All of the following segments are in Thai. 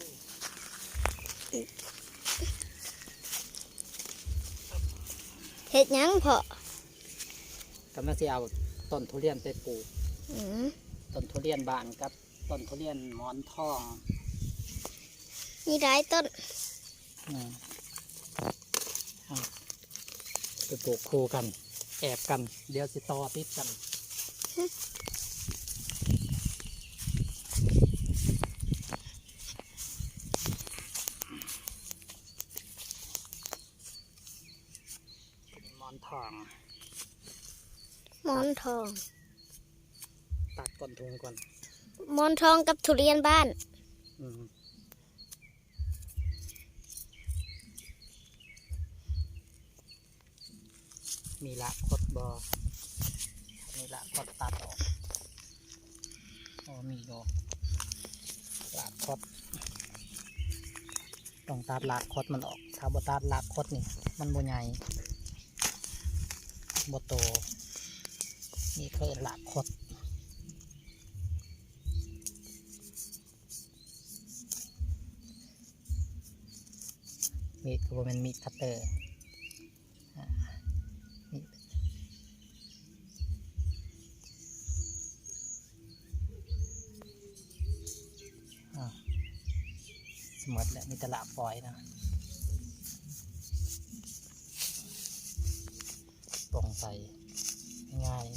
มาเลยเฮ็ดหยังพอกำลังสิเอาต้นทุเรียนไปปลูก อืมต้นทุเรียนบานกับต้นทุเรียนหมอนทองมีหลายต้นอืมเอาไปปลูกคู่กัน แอบกัน เดี๋ยวสิต่อติดกัน หมอนทอง หมอนทอง ตัดต้นทุงก่อนหมอนทองกับทุเรียนบ้าน อืมมีละคดบอมีละคดตัดออกโอ้มีโยละคดต้องตัดละคดมันออกถ้าบ่ตัดละคดนี่ มันบ่ใหญ่ บโตนี่คือละคดมีดก็บ่แม่นมีดคัตเตอร์อ่ามีดอ่าสมดแล้วมีตละปล่อยนะ ส่ง่ายๆ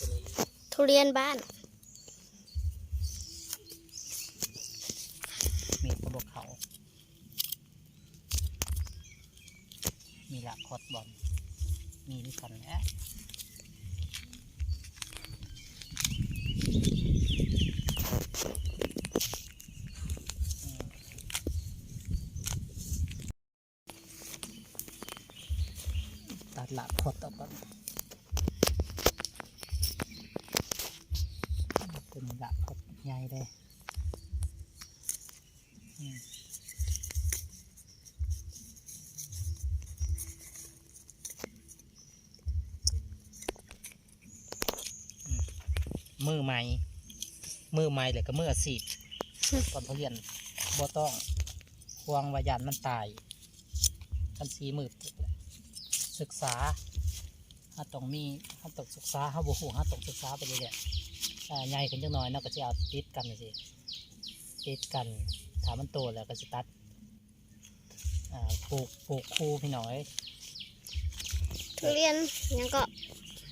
ตัวนี้ทุเรียนบ้าน มีกระบอกเขา มีละคดบอลมีนิสันแอะ ละคดออกก่อนเป็นละคดใหญ่เลยมือใหม่มือใหม่เลยก็มืออาชีพตอนเขาเรียนบ่ต้องควงวายานมันตายทันสีมือ ศึกษาถ้าต้องมีถ้าต้องศึกษาถ้าบ่ฮู้ถ้าต้องศึกษาไปเรื่อยๆอ่าใหญ่ขึ้นจังน้อยเนาะก็จะเอาติดกันสิติดกันถ้ามันโตแล้วก็จะตัดอ่าปลูกปลูกคู่พี่น้อยทุเรียนหยังก็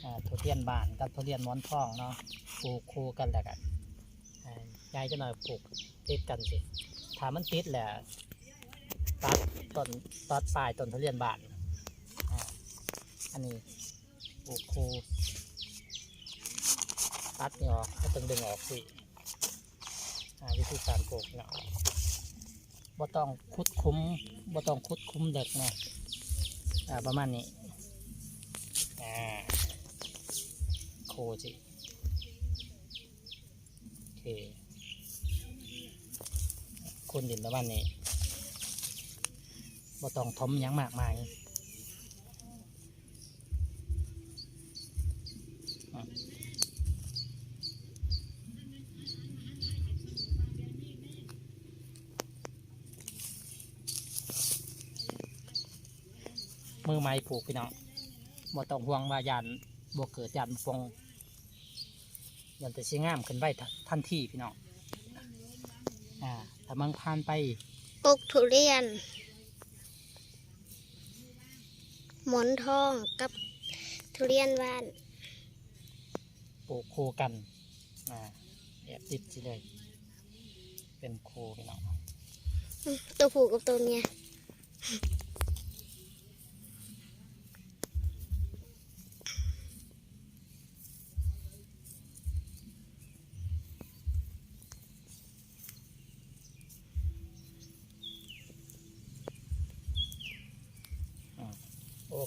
อ่าทุเรียนบานกับทุเรียนหมอนทองเนาะปลูกคู่กันแล้วกันอ่ายายจะหน่อยปลูกติดกันสิถ้ามันติดแหละตัดต้นตัดปลายต้นทุเรียนบานอ่า อันนี้ปลูกคูตัดนี่ออกก็ต้องดึงออกสิวิธีการปลูกเนาะบ่ต้องคุดคุ้มบ่ต้องคุดคุ้มเด็กนะประมาณนี้โคจิโอเคคนดินประมาณนี้บ่ต้องทมยังมากมาย มือไม้ปลูกพี่น้องบ่ต้องห่วงว่ายานบ่เกิดยานฟงยันแต่สิงามขึ้นไปทัทันทีพี่น้องอ่าถ้ามังผ่านไปปลูกทุเรียน หมอนทองกับทุเรียนบ้านปลูกโคกันอ่าแอบติดสิเลย เป็นโคพี่น้องอืมตัวผู้กับตัวเมีย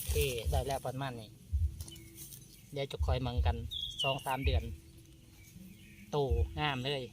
เค ได้แล้วประมาณนี้เดี๋ยวจะคอยมังกันสองสามเดือน โตงามเลย